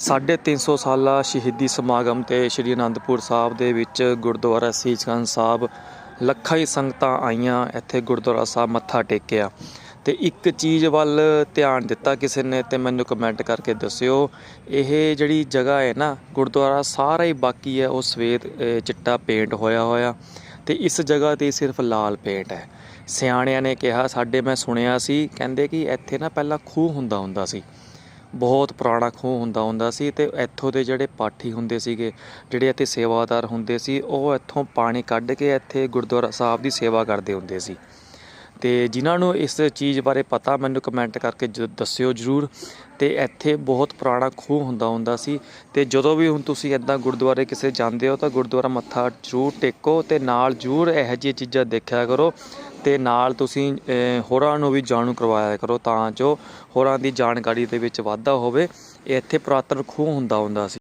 350 ਸਾਲਾ ਸ਼ਹੀਦੀ ਸਮਾਗਮ ਤੇ ਸ਼੍ਰੀ ਅਨੰਦਪੁਰ ਸਾਹਿਬ ਦੇ ਵਿੱਚ ਗੁਰਦੁਆਰਾ ਸੀਸਗੰਜ ਸਾਹਿਬ ਲੱਖਾਂ ਹੀ ਸੰਗਤਾਂ ਆਈਆਂ, ਇੱਥੇ ਗੁਰਦੁਆਰਾ ਸਾਹਿਬ ਮੱਥਾ ਟੇਕਿਆ। ਤੇ ਇੱਕ ਚੀਜ਼ ਵੱਲ ਧਿਆਨ ਦਿੱਤਾ ਕਿਸੇ ਨੇ ਤੇ ਮੈਨੂੰ ਕਮੈਂਟ ਕਰਕੇ ਦੱਸਿਓ, ਇਹ ਜਿਹੜੀ ਜਗ੍ਹਾ ਹੈ ਨਾ, ਗੁਰਦੁਆਰਾ ਸਾਰਾ ਹੀ ਬਾਕੀ ਹੈ, ਉਹ ਸਵੇਤ ਚਿੱਟਾ ਪੇਂਟ ਹੋਇਆ ਹੋਇਆ। ਤੇ ਇਸ ਜਗ੍ਹਾ ਤੇ ਸਿਰਫ ਲਾਲ ਪੇਂਟ ਹੈ। ਸਿਆਣਿਆਂ ਨੇ ਕਿਹਾ, ਸਾਡੇ ਮੈਂ ਸੁਣਿਆ ਸੀ, ਕਹਿੰਦੇ ਕਿ ਇੱਥੇ ਨਾ ਪਹਿਲਾਂ ਖੂਹ ਹੁੰਦਾ ਹੁੰਦਾ ਸੀ। ਬਹੁਤ ਪੁਰਾਣਾ ਖੂਹ ਹੁੰਦਾ ਹੁੰਦਾ ਸੀ ਤੇ ਇੱਥੋਂ ਦੇ ਜਿਹੜੇ ਪਾਠੀ ਹੁੰਦੇ ਸੀਗੇ, ਜਿਹੜੇ ਇੱਥੇ ਸੇਵਾਦਾਰ ਹੁੰਦੇ ਸੀ, ਉਹ ਇੱਥੋਂ ਪਾਣੀ ਕੱਢ ਕੇ ਇੱਥੇ ਗੁਰਦੁਆਰਾ ਸਾਹਿਬ ਦੀ ਸੇਵਾ ਕਰਦੇ ਹੁੰਦੇ ਸੀ। ਤੇ ਜਿਨ੍ਹਾਂ ਨੂੰ ਇਸ ਚੀਜ਼ ਬਾਰੇ ਪਤਾ, ਮੈਨੂੰ ਕਮੈਂਟ ਕਰਕੇ ਦੱਸਿਓ ਜਰੂਰ। ਤੇ ਇੱਥੇ ਬਹੁਤ ਪੁਰਾਣਾ ਖੂਹ ਹੁੰਦਾ ਹੁੰਦਾ ਸੀ ਤੇ ਜਦੋਂ ਵੀ ਹੁਣ ਤੁਸੀਂ ਇਦਾਂ ਗੁਰਦੁਆਰੇ ਕਿਸੇ ਜਾਂਦੇ ਹੋ ਤਾਂ ਗੁਰਦੁਆਰਾ ਮੱਥਾ ਜਰੂਰ ਟੇਕੋ ਤੇ ਨਾਲ ਜਰੂਰ ਇਹੋ ਜਿਹੀਆਂ ਚੀਜ਼ਾਂ ਦੇਖਿਆ ਕਰੋ। ਤੇ ਨਾਲ ਤੁਸੀਂ ਹੋਰਾਂ ਨੂੰ ਵੀ ਜਾਣੂ ਕਰਵਾਇਆ ਕਰੋ ਤਾਂ ਜੋ ਹੋਰਾਂ ਦੀ ਜਾਣਕਾਰੀ ਦੇ ਵਿੱਚ ਵਾਧਾ ਹੋਵੇ। ਇਹ ਇੱਥੇ ਪੁਰਾਤਨ ਖੂਹ ਹੁੰਦਾ ਹੁੰਦਾ ਸੀ।